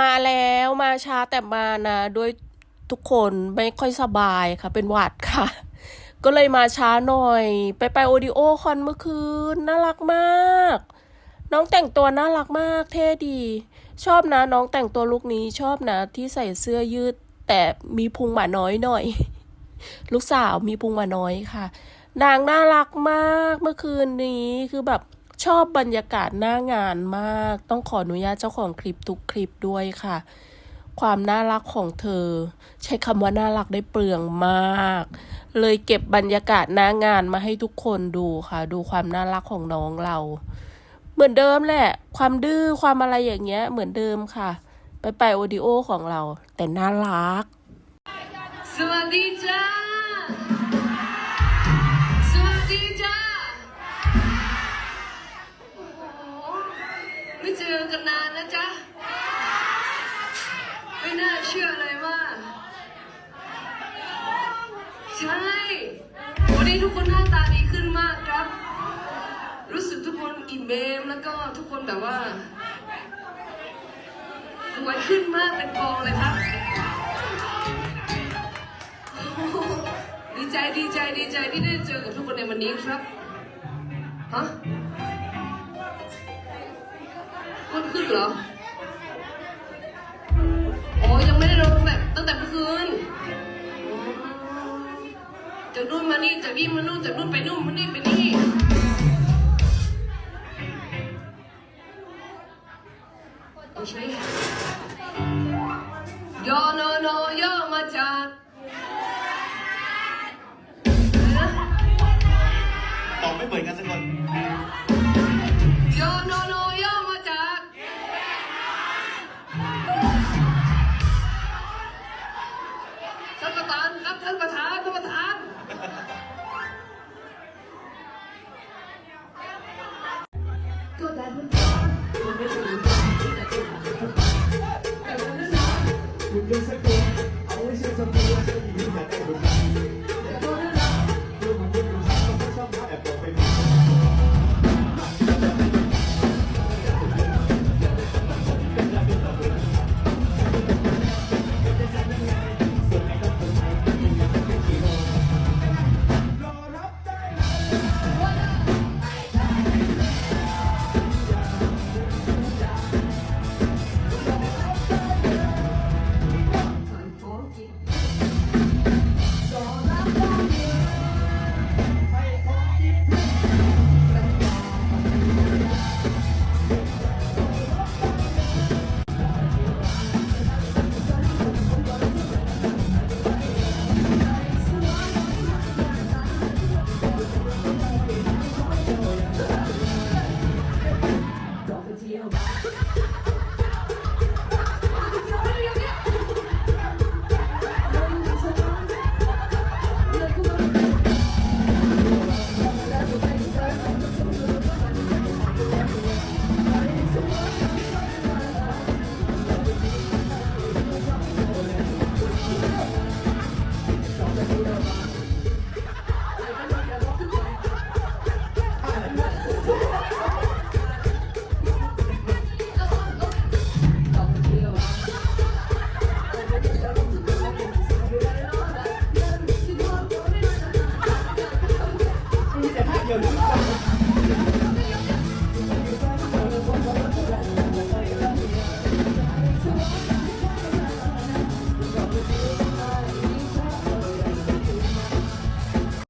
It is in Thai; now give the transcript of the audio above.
มาแล้วมาช้าแต่มานะด้วยทุกคนไม่ค่อยสบายค่ะ เป็นหวัดค่ะ ก็เลยมาช้าหน่อย ไปไปโอดิโอคอนเมื่อคืน น่ารักมาก น้องแต่งตัวน่ารักมาก เท่ดี ชอบนะน้องแต่งตัวลุคนี้ชอบนะ ที่ใส่เสื้อยืด แต่มีพุงหมาน้อยหน่อย ลูกสาวมีพุงหมาน้อยค่ะนางน่ารักมากเมื่อคืนนี้คือแบบ ชอบบรรยากาศหน้างานมาก ต้องขออนุญาตเจ้าของคลิปทุกคลิปด้วยค่ะ ความน่ารักของเธอ ใช้คำว่าน่ารักได้เปลืองมาก เลยเก็บบรรยากาศหน้างานมาให้ทุกคนดูค่ะ ดูความน่ารักของน้องเรา เหมือนเดิมแหละ ความดื้อความอะไรอย่างเงี้ย เหมือนเดิมค่ะ ไปไปโอดิโอของเรา แต่น่ารัก สวัสดีจ้า น่าเชื่อเลยว่า ใช่ วันนี้ทุกคนหน้าตาดีขึ้นมากครับ รู้สึกทุกคนอิ่มเอมแล้วก็ทุกคนแบบว่าสวยขึ้นมากเป็นกองเลยครับ ดีใจดีใจดีใจที่ได้เจอกับทุกคนในวันนี้ครับ ฮะวันขึ้นเหรอ จากนี่มานู่นจากนู่นไปนู่นมานี่ไปนี่ไม่ใช่ย่อโนโนย่อมาจากอะไรนะตอบไม่เหมือนกันสักคนโยโนโนโยมาจากท่านประธานครับท่านประธาน Yeah. about.